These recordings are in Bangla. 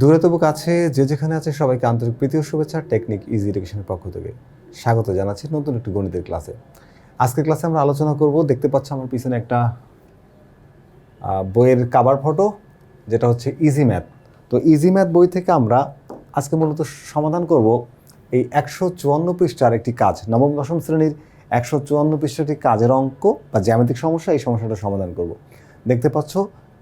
দূরে তবু কাছে, যে যেখানে আছে, সবাইকে আন্তরিক প্রীতি ও শুভেচ্ছা, টেকনিক ইজি এডুকেশনের পক্ষ থেকে। স্বাগত জানাচ্ছি নতুন একটি গণিতের ক্লাসে। আজকের ক্লাসে আমরা আলোচনা করব, দেখতে পাচ্ছ আমার পিছনে একটা বইয়ের কাভার ফটো যেটা হচ্ছে ইজি ম্যাথ তো ইজি ম্যাথ বই থেকে আমরা আজকে মূলত সমাধান করব এই একশো চুয়ান্ন পৃষ্ঠার একটি কাজ, নবম, দশম শ্রেণির একশো চুয়ান্ন পৃষ্ঠাটি কাজের অঙ্ক বা জ্যামিতিক সমস্যা, এই সমস্যাটা সমাধান করব। দেখতে পাচ্ছ,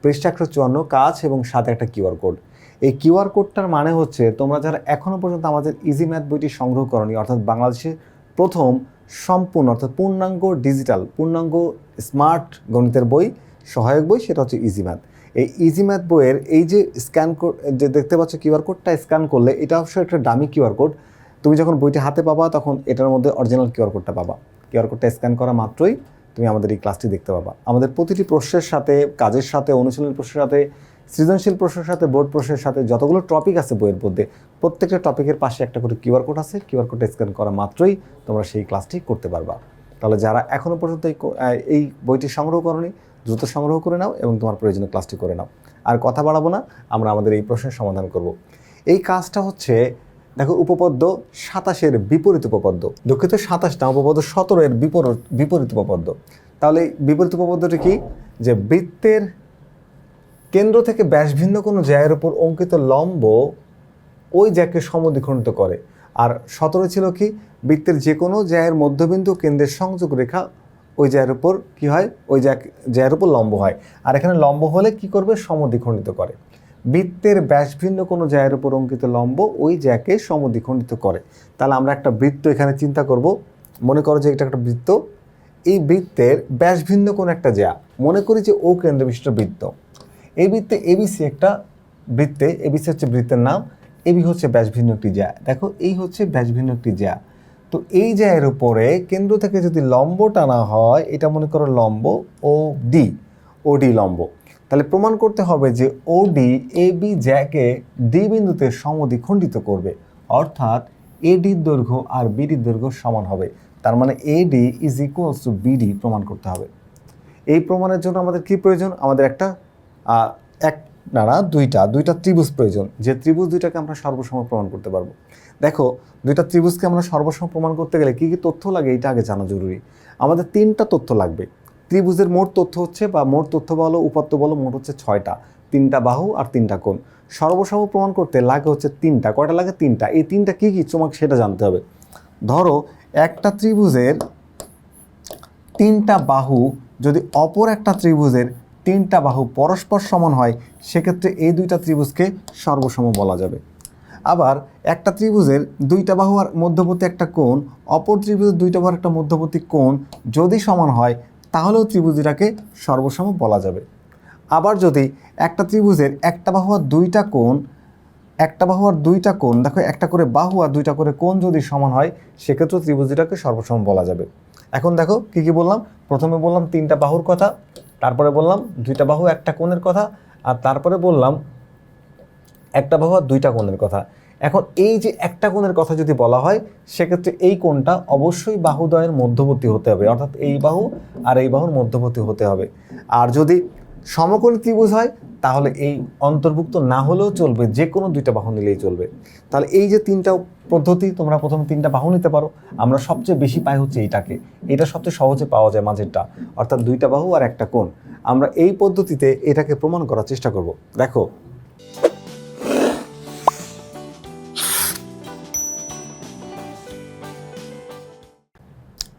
পৃষ্ঠা একশো চুয়ান্ন, কাজ এবং সাথে একটা কিউআর কোড। এই কিউআর কোডটার মানে হচ্ছে তোমরা যারা এখনও পর্যন্ত আমাদের ইজি ম্যাথ বইটি সংগ্রহ করনি, অর্থাৎ বাংলাদেশের প্রথম সম্পূর্ণ, অর্থাৎ পূর্ণাঙ্গ ডিজিটাল পূর্ণাঙ্গ স্মার্ট গণিতের বই, সহায়ক বই, সেটা হচ্ছে ইজি ম্যাথ এই ইজি ম্যাথ বইয়ের এই যে স্ক্যান কোড যে দেখতে পাচ্ছ কিউআর কোডটা স্ক্যান করলে, এটা অবশ্য একটা দামি কিউআর কোড। তুমি যখন বইটি হাতে পাবা, তখন এটার মধ্যে অরিজিনাল কিউআর কোডটা পাবা। কিউআর কোডটা স্ক্যান করা মাত্রই তুমি আমাদের এই ক্লাসটি দেখতে পাবা। আমাদের প্রতিটি প্রশ্নের সাথে, কাজের সাথে, অনুশীলনের প্রশ্নের সাথে সৃজনশীল প্রশ্নের সাথে, বোর্ড প্রশ্নের সাথে যতগুলো টপিক আছে বইয়ের মধ্যে, প্রত্যেকটা টপিকের পাশে একটা করে কিউআর কোড আছে। কিউআর কোডটা স্ক্যান করা মাত্রই তোমরা সেই ক্লাসটি করতে পারবা। তাহলে যারা এখনও পর্যন্ত এই বইটি সংগ্রহ করনি, দ্রুত সংগ্রহ করে নাও এবং তোমার প্রয়োজনীয় ক্লাসটি করে নাও। আর কথা বাড়াবো না, আমরা আমাদের এই প্রশ্নের সমাধান করব। এই কাজটা হচ্ছে, দেখো উপপদ্য সাতাশের বিপরীত উপপদ্য। দুঃখিত, সাতাশ না, উপপদ্য সতেরো এর বিপরীত বিপরীত উপপদ্য। তাহলে বিপরীত উপপদ্যটি কি? যে বৃত্তের কেন্দ্র থেকে ব্যাসভিন্ন কোনো জায়ের উপর অঙ্কিত লম্ব ওই জ্যাকে সমদ্বিখণ্ডিত করে। আর সতেরো ছিল কি? বৃত্তের যে কোনো জায়ের মধ্যবিন্দু কেন্দ্রের সংযোগ রেখা ওই জায়ের উপর কি হয়? ওই জ্যাক জায়ের উপর লম্ব হয়। আর এখানে লম্ব হলে কি করবে? সমদ্বিখণ্ডিত করে। বৃত্তের ব্যাসভিন্ন কোনো জায়ের উপর অঙ্কিত লম্ব ওই জ্যাকে সমদ্বিখণ্ডিত করে। তাহলে আমরা একটা বৃত্ত এখানে চিন্তা করব। মনে করো যে এটা একটা বৃত্ত। এই বৃত্তের ব্যাসভিন্ন কোনো একটা জ্যা। মনে করি যে ও কেন্দ্রবিষ্ট বৃত্ত। এই বৃত্তে এবিসি একটা বৃত্তে এবিসি হচ্ছে বৃত্তের নাম এবি হচ্ছে ব্যাসভিন্ন একটি জ্যা। দেখো, এই হচ্ছে ব্যাসভিন্ন একটি জ্যা। তো এই জ্যায়ের উপরে কেন্দ্র থেকে যদি লম্ব টানা হয়, এটা মনে করো লম্ব ও ডি ও ডি লম্ব। তাহলে প্রমাণ করতে হবে যে ও ডি এ বি জ্যাকে ডি বিন্দুতে সমদ্বিখণ্ডিত করবে। অর্থাৎ এডির দৈর্ঘ্য আর বিডির দৈর্ঘ্য সমান হবে। তার মানে AD is equals to BD প্রমাণ করতে হবে। এই প্রমাণের জন্য আমাদের কি প্রয়োজন? আমাদের একটা এক, না না, দুইটা দুইটা ত্রিভুজ প্রয়োজন। যে ত্রিভুজ দুইটাকে আমরা সর্বসম প্রমাণ করতে পারব। দেখো, দুইটা ত্রিভুজকে আমরা সর্বসম প্রমাণ করতে গেলে কী কী তথ্য লাগে এটা আগে জানা জরুরি। আমাদের তিনটা তথ্য লাগবে। ত্রিভুজের মোট তথ্য হচ্ছে বা মোট তথ্য বলো, উপাত্ত বলো, মোট হচ্ছে ছয়টা। তিনটা বাহু আর তিনটা কোণ। সর্বসম প্রমাণ করতে লাগে হচ্ছে তিনটা। কয়টা লাগে? তিনটা। এই তিনটা কী কী? তোমাকে সেটা জানতে হবে। ধরো, একটা ত্রিভুজের তিনটা বাহু যদি অপর একটা ত্রিভুজের তিনটা বাহু পরস্পর সমান হয়, সেক্ষেত্রে এই দুইটা ত্রিভুজকে সর্বসম বলা যাবে। আবার একটা ত্রিভুজের দুইটা বাহু আর মধ্যবর্তী একটা কোণ, অপর ত্রিভুজের দুইটা বাহুর একটা মধ্যবর্তী কোণ যদি সমান হয়, তাহলেও ত্রিভুজটাকে সর্বসম বলা যাবে। আবার যদি একটা ত্রিভুজের একটা বাহু আর দুইটা কোণ, একটা বাহু আর দুইটা কোণ, দেখো একটা করে বাহু আর দুইটা করে কোণ যদি সমান হয় সেক্ষেত্রে ত্রিভুজটাকে সর্বসম বলা যাবে। এখন দেখো কি কি বললাম? প্রথমে বললাম তিনটা বাহুর কথা তারপরে বললাম, দুইটা বাহু, একটা কোণের কথা। আর তারপরে বললাম, একটা বাহু আর দুইটা কোণের কথা। এখন এই যে একটা কোণের কথা যদি বলা হয়, সেক্ষেত্রে এই কোণটা অবশ্যই বাহুদ্বয়ের মধ্যবর্তী হতে হবে। অর্থাৎ এই বাহু আর এই বাহুর মধ্যবর্তী হতে হবে। আর যদি সমকোণ ত্রিভুজ হয়, তাহলে এই অন্তর্ভুক্ত না হলেও চলবে, যে কোনো দুইটা বাহু নিলেই চলবে। তাহলে এই যে তিনটা পদ্ধতি, তোমরা প্রথম তিনটা বাহু নিতে পারো। আমরা সবচেয়ে বেশি পাই হচ্ছে এইটাকে। এটা সবচেয়ে সহজে পাওয়া যায় মাঝেরটা, অর্থাৎ দুইটা বাহু আর একটা কোণ। আমরা এই পদ্ধতিতে এটাকে প্রমাণ করার চেষ্টা করব। দেখো।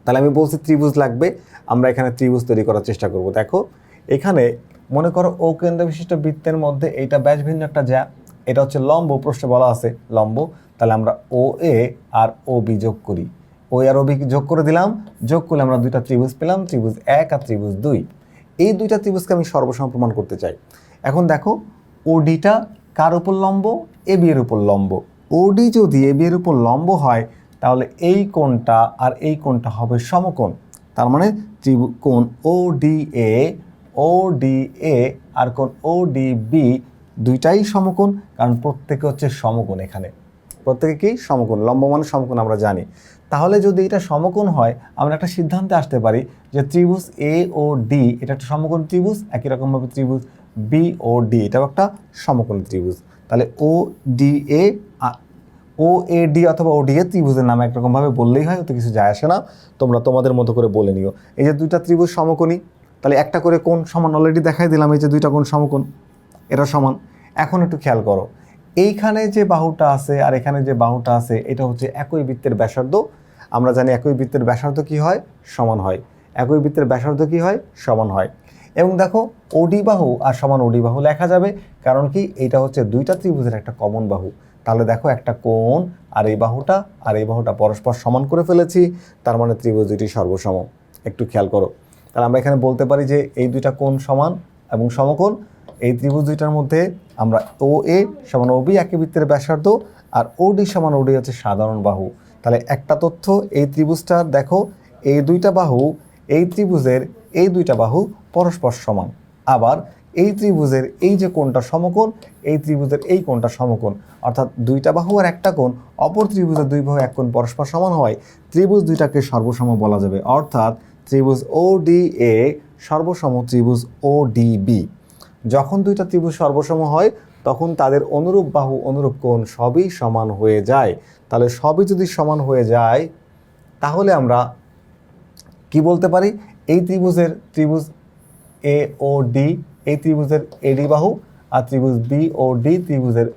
তাহলে আমি বলছি ত্রিভুজ লাগবে, আমরা এখানে ত্রিভুজ তৈরি করার চেষ্টা করব। দেখো এখানে মনে করো ও কেন্দ্র বিশিষ্ট বৃত্তের মধ্যে এইটা ব্যাস ভিন্ন একটা যা এটা হচ্ছে লম্ব প্রশ্নে বলা আছে, লম্ব। তাহলে আমরা ও এ আর ও বি যোগ করি। ও আর ও বি যোগ করে দিলাম? যোগ করলে আমরা দুইটা ত্রিভুজ পেলাম, ত্রিভুজ এক আর ত্রিভুজ দুই। এই দুইটা ত্রিভুজকে আমি সর্বসম প্রমাণ করতে চাই। এখন দেখো ওডিটা কার উপর লম্ব? এ বি এর উপর লম্ব। ওডি যদি এ বি এর উপর লম্ব হয়, তাহলে এই কোণটা আর এই কোণটা হবে সমকোণ। তার মানে ত্রিভু কোণ ও ডি এ ও ডি এ আর কোন ও ডি বি দুইটাই সমকোণ, কারণ প্রত্যেকে হচ্ছে সমকোণ এখানে। প্রত্যেকে কি? সমকোণ লম্ব মানে সমকোণ আমরা জানি। তাহলে যদি এটা সমকোণ হয়, আমরা একটা সিদ্ধান্তে আসতে পারি যে ত্রিভুজ এ ও ডি এটা একটা সমকোণ ত্রিভুজ, একই রকমভাবে ত্রিভুজ বি ও ডি এটাও একটা সমকোণ ত্রিভুজ। তাহলে ও D A O A D অথবা ও ডি এ ত্রিভুজের নাম একরকমভাবে বললেই হয় ওতে কিছু যায় আসে না। তোমরা তোমাদের মতো করে বলে নিও। এই যে দুইটা ত্রিভুজ সমকোণী তাহলে একটা করে কোন সমান অলরেডি দেখাই দিলাম, এই যে দুইটা কোন সমকোণ, এটা সমান। এখন একটু খেয়াল করো, এইখানে যে বাহুটা আছে আর এখানে যে বাহুটা আছে, এটা হচ্ছে একই বৃত্তের ব্যাসার্ধ। আমরা জানি একই বৃত্তের ব্যাসার্ধ কি হয়? সমান হয়। একই বৃত্তের ব্যাসার্ধ কি হয়? সমান হয়। এবং দেখো ওডি বাহু আর সমান ওডি বাহু লেখা যাবে, কারণ কি? এটা হচ্ছে দুইটা ত্রিভুজের একটা কমন বাহু। তাহলে দেখো, একটা কোণ আর এই বাহুটা, আর এই বাহুটা পরস্পর সমান করে ফেলেছি, তার মানে ত্রিভুজ দুটি সর্বসম। একটু খেয়াল করো। তাহলে আমরা এখানে বলতে পারি যে এই দুইটা কোণ সমান এবং সমকোণ। এই ত্রিভুজ দুইটার মধ্যে আমরা ও এ সমান ও বি একই বৃত্তের ব্যাসার্ধ আর ও ডি সমান ও ডি হচ্ছে সাধারণ বাহু। তাহলে একটা তথ্য, এই ত্রিভুজটার দেখো, এই দুইটা বাহু, এই ত্রিভুজের এই দুইটা বাহু পরস্পর সমান। আবার এই ত্রিভুজের এই যে কোণটা সমকোণ, এই ত্রিভুজের এই কোণটা সমকোণ। অর্থাৎ দুইটা বাহু আর একটা কোণ, অপর ত্রিভুজের দুই বাহু এক কোণ পরস্পর সমান হয়। ত্রিভুজ দুইটাকে সর্বসম বলা যাবে। অর্থাৎ ত্রিভুজ ও ডি এ সর্বসম ত্রিভুজ ও ডি বি যখন দুইটা ত্রিভুজ সর্বসম হয়, তখন তাদের অনুরূপ বাহু, অনুরূপ কোণ সবই সমান হয়ে যায়। তাহলে সবই যদি সমান হয়ে যায়, তাহলে আমরা কি বলতে পারি? এই ত্রিভুজের ত্রিভুজ এ ও ডি এই ত্রিভুজের এডি বাহু আর ত্রিভুজ বি ও ডি ত্রিভুজের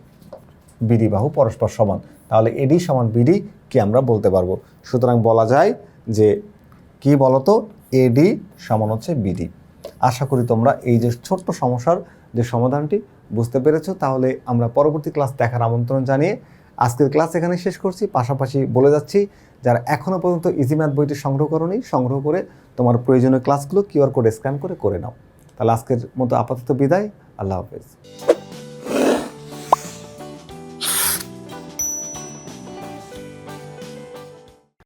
বিডি বাহু পরস্পর সমান। তাহলে এডি সমান বিডি কি আমরা বলতে পারব? সুতরাং বলা যায় যে কি বলতো? এডি সমান হচ্ছে বিডি আশা করি তোমরা এই যে ছোট্ট সমস্যার যে সমাধানটি বুঝতে পেরেছ, তাহলে আমরা পরবর্তী ক্লাস দেখার আমন্ত্রণ জানিয়ে আজকের ক্লাস এখানে শেষ করছি। পাশাপাশি বলে যাচ্ছি, যারা এখনও পর্যন্ত ইজি ম্যাথ বইটি সংগ্রহ করনি, সংগ্রহ করে তোমার প্রয়োজনীয় ক্লাসগুলো কিউআর কোড স্ক্যান করে করে নাও। তাহলে আজকের মতো আপাতত বিদায়। আল্লাহ হাফেজ।